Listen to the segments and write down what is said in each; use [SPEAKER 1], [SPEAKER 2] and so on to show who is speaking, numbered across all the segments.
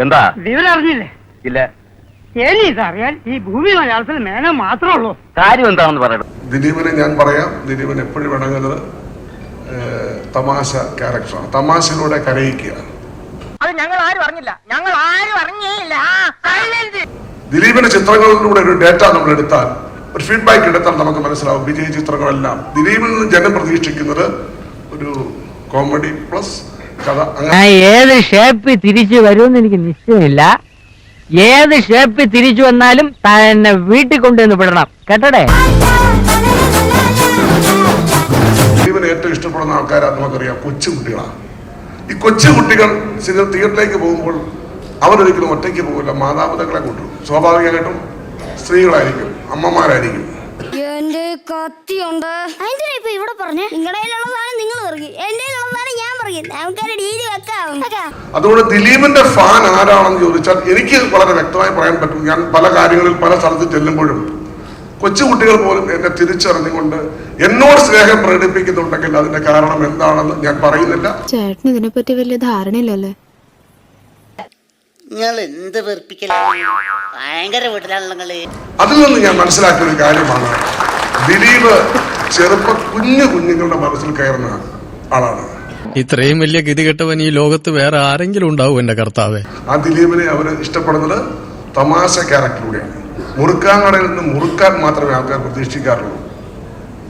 [SPEAKER 1] എന്താ?
[SPEAKER 2] വിവരം അറിഞ്ഞില്ലേ?
[SPEAKER 1] ഇല്ല.
[SPEAKER 2] ഈ ഭൂമി മലയാളത്തിൽ മേന മാത്രമേ ഉള്ളൂ.
[SPEAKER 1] കാര്യം എന്താണെന്ന് പറയണം
[SPEAKER 3] ദിലീപിനെ ഞാൻ പറയാം. ദിലീപൻ എപ്പോഴും ഇണങ്ങുന്നത് തമാശ ക്യാരക്ടറാണ്. തമാശയിലൂടെ കരയിക്കുക.
[SPEAKER 4] അത് ഞങ്ങൾ ആരും അറിഞ്ഞില്ല. ഞങ്ങൾ ആരും
[SPEAKER 3] ദിലീപിന്റെ ചിത്രങ്ങളിലൂടെ ഒരു ഡേറ്റ നമ്മൾ എടുത്താൽ ഒരു ഫീഡ്ബാക്ക് എടുത്താൽ നമുക്ക് മനസ്സിലാവും. വിജയ ചിത്രങ്ങളെല്ലാം. ദിലീപിൽ നിന്ന് ജനം പ്രതീക്ഷിക്കുന്നത് ഒരു കോമഡി പ്ലസ് കഥ.
[SPEAKER 5] ഞാൻ ഏത് ഷേപ്പിൽ തിരിച്ചു വരുമെന്ന് എനിക്ക് നിശ്ചയമില്ല. ഏത് ഷേപ്പിൽ തിരിച്ചു വന്നാലും താൻ എന്നെ വീട്ടിൽ കൊണ്ടുവന്ന് വിടണം. കേട്ടടേ?
[SPEAKER 3] ജീവൻ ഏറ്റവും ഇഷ്ടപ്പെടുന്ന ആൾക്കാരാ നമുക്കറിയാം കൊച്ചുകുട്ടികളാണ്. ഈ കൊച്ചുകുട്ടികൾ സിനിമ തിയേറ്ററിലേക്ക് പോകുമ്പോൾ അവരൊരിക്കലും ഒറ്റയ്ക്ക് പോകില്ല. മാതാപിതാക്കളെ കൊണ്ടും സ്വാഭാവികമായിട്ടും സ്ത്രീകളായിരിക്കും അമ്മമാരായിരിക്കും.
[SPEAKER 6] എന്റെ കത്തിയുണ്ട്. അതിന്റെ ഇപ്പൊ ഇവിടെ പറഞ്ഞേ? നിങ്ങളുടെ സാധനം നിങ്ങൾ എന്റെ
[SPEAKER 3] അതുകൊണ്ട് ദിലീപിന്റെ ഫാൻ ആരാണെന്ന് ചോദിച്ചാൽ എനിക്ക് വളരെ വ്യക്തമായി പറയാൻ പറ്റും. ഞാൻ പല കാര്യങ്ങളിൽ പല സ്ഥലത്ത് ചെല്ലുമ്പോഴും കൊച്ചുകുട്ടികൾ പോലും എന്നെ തിരിച്ചറിഞ്ഞുകൊണ്ട് എന്നോട് സ്നേഹം പ്രകടിപ്പിക്കുന്നുണ്ടെങ്കിൽ അതിന്റെ കാരണം എന്താണെന്ന് ഞാൻ പറയുന്നില്ല.
[SPEAKER 7] ചേട്ടന് ഇതിനെപ്പറ്റി വലിയ ധാരണയില്ലല്ലേ?
[SPEAKER 8] നിങ്ങൾ എന്ത് ഭയങ്കര വീട്ടിലാണല്ലോ
[SPEAKER 3] അതിൽ നിന്ന് ഞാൻ മനസ്സിലാക്കിയ ഒരു കാര്യമാണ്. ദിലീപ് ചെറുപ്പ കുഞ്ഞു കുഞ്ഞുങ്ങളുടെ മനസ്സിൽ കയറുന്ന ആളാണ്.
[SPEAKER 9] ഇത്രയും വലിയ ഗതികെട്ടവൻ ഈ ലോകത്ത് വേറെ ആരെങ്കിലും ഉണ്ടാവും എന്റെ കർത്താവേ.
[SPEAKER 3] ആ ദിലീപിനെ അവർ ഇഷ്ടപ്പെടുന്നത് തമാശ ക്യാരക്ടറിലൂടെയാണ്. മുറുക്കാങ്ങടയിൽ നിന്ന് മുറുക്കാൻ മാത്രമേ ആൾക്കാർ പ്രതീക്ഷിക്കാറുള്ളൂ.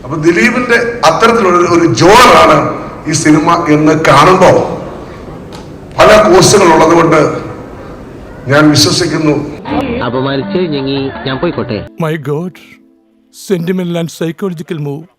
[SPEAKER 3] അപ്പൊ ദിലീപിന്റെ അത്തരത്തിലുള്ള ഒരു- ജോറാണ് ഈ സിനിമ എന്ന് കാണുമ്പോൾ പല കോഴ്സുകൾ ഉള്ളതുകൊണ്ട് ഞാൻ വിശ്വസിക്കുന്നു.
[SPEAKER 5] അപമാനിച്ച് ഞാൻ പോയിക്കോട്ടെ.
[SPEAKER 10] My god sentimental and psychological move